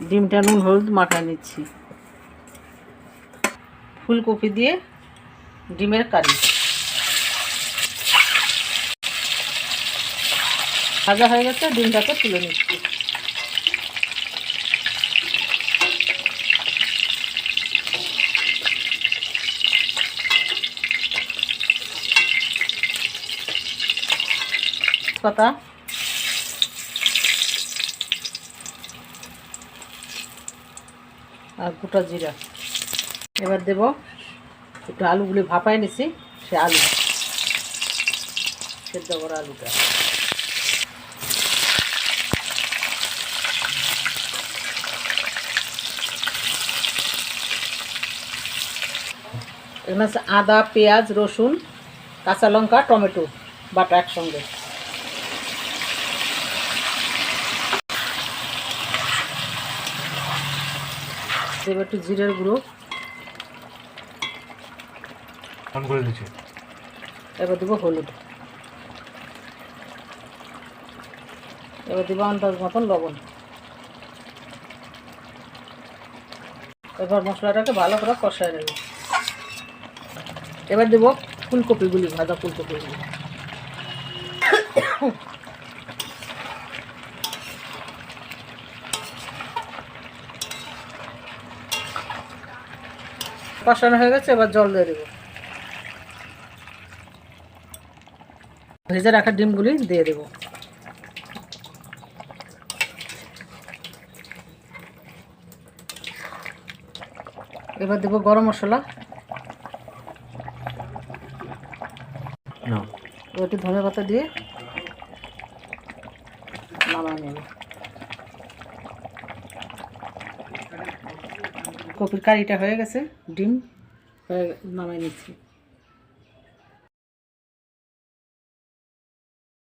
ডিমটা নুন, হলুদ মাখায় নিচ্ছি। ফুলকপি দিয়ে ডিমের কারি। ভাজা হয়ে গেছে, ডিমটাকে তুলে নিচ্ছি। পাতা আর গোটা জিরা। এবার দেব একটু আলুগুলি ভাপায় নিছি, সে আলু। সেদ্ধ করা আলুটা। এখানে আদা, পেঁয়াজ, রসুন, কাঁচা লঙ্কা, টমেটো, বাটা একসঙ্গে। দেবো একটু জিরের গুঁড়ো। অন করে দিচ্ছি। এবার দেবো হলুদ। এবার দেবো আন্দাজ মতন লবণ। এবার মশলাটাকে ভালো করে কষায় নেব। এবার দেবো ফুলকপিগুলি ভাজা ফুলকপিগুলি। কষানো হয়ে গেছে এবার জল দিয়ে দেবো। ভেজে রাখা ডিমগুলি দিয়ে দেবো। এবার দেবো গরম মশলা। একটু ধনে পাতা দিয়ে নামায় নেব। কপির কারিটা হয়ে গেছে ডিম নামাই নিচ্ছি।